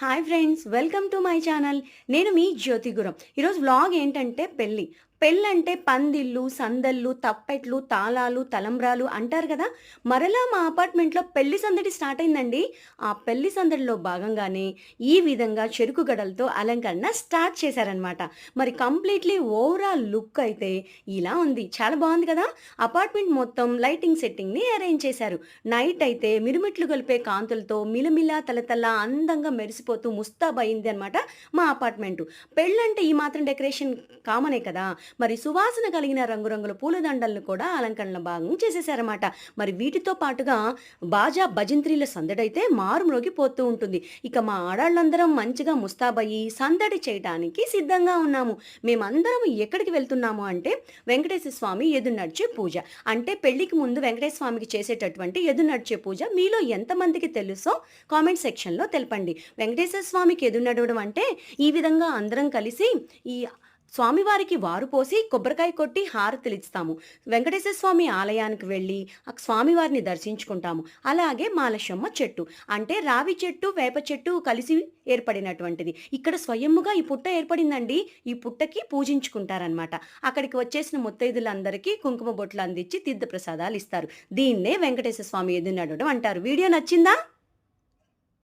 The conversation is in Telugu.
Hi friends welcome to my channel. నేను మీ జ్యోతి గురం ఈరోజు వ్లాగ్ ఏంటంటే పెళ్ళి. పెళ్ళంటే పందిళ్ళు సందళ్ళు తప్పెట్లు తాళాలు తలంబ్రాలు అంటారు కదా. మరలా మా అపార్ట్మెంట్లో పెళ్ళి సందడి స్టార్ట్ అయిందండి. ఆ పెళ్ళి సందడిలో భాగంగానే ఈ విధంగా చెరుకు గడలతో అలంకరణ స్టార్ట్ చేశారనమాట మరి కంప్లీట్లీ ఓవరాల్ లుక్ అయితే ఇలా ఉంది. చాలా బాగుంది కదా. అపార్ట్మెంట్ మొత్తం లైటింగ్ సెట్టింగ్ని అరేంజ్ చేశారు. నైట్ అయితే మిరుమిట్లు గొలిపే కాంతులతో మిలమిలా తలతల అందంగా మెరిసిపోతూ ముస్తాబ్ అయింది అనమాట మా అపార్ట్మెంటు. పెళ్ళంటే ఈ మాత్రం డెకరేషన్ కామనే కదా. మరి సువాసన కలిగిన రంగురంగుల పూలదండలను కూడా అలంకరణ భాగం చేసేసారన్నమాట మరి వీటితో పాటుగా బాజా భజంత్రీల సందడైతే మారుమ్రోగి పోతూ ఉంటుంది. ఇక మా ఆడాళ్ళందరం మంచిగా ముస్తాబయ్యి సందడి చేయడానికి సిద్ధంగా ఉన్నాము. మేమందరం ఎక్కడికి వెళ్తున్నాము అంటే వెంకటేశ్వర స్వామి ఎదురు నడిచే పూజ. అంటే పెళ్ళికి ముందు వెంకటేశ్వర స్వామికి చేసేటటువంటి ఎదురు నడిచే పూజ మీలో ఎంతమందికి తెలుసో కామెంట్ సెక్షన్లో తెలపండి. వెంకటేశ్వర స్వామికి ఎదురు నడవడం అంటే ఈ విధంగా అందరం కలిసి ఈ స్వామివారికి వారు పోసి కొబ్బరికాయ కొట్టి హారతిలిస్తాము ఇస్తాము. వెంకటేశ్వర స్వామి ఆలయానికి వెళ్ళి ఆ స్వామివారిని దర్శించుకుంటాము. అలాగే మాలశమ్మ చెట్టు. అంటే రావి చెట్టు వేప చెట్టు కలిసి ఏర్పడినటువంటిది. ఇక్కడ స్వయముగా ఈ పుట్ట ఏర్పడిందండి. ఈ పుట్టకి పూజించుకుంటారనమాట అక్కడికి వచ్చేసిన ముత్తైదులందరికీ కుంకుమ బొట్లు అందించి తీర్థ ప్రసాదాలు ఇస్తారు. దీన్నే వెంకటేశ్వర స్వామి ఎదురు నడవడం అంటారు. వీడియో నచ్చిందా?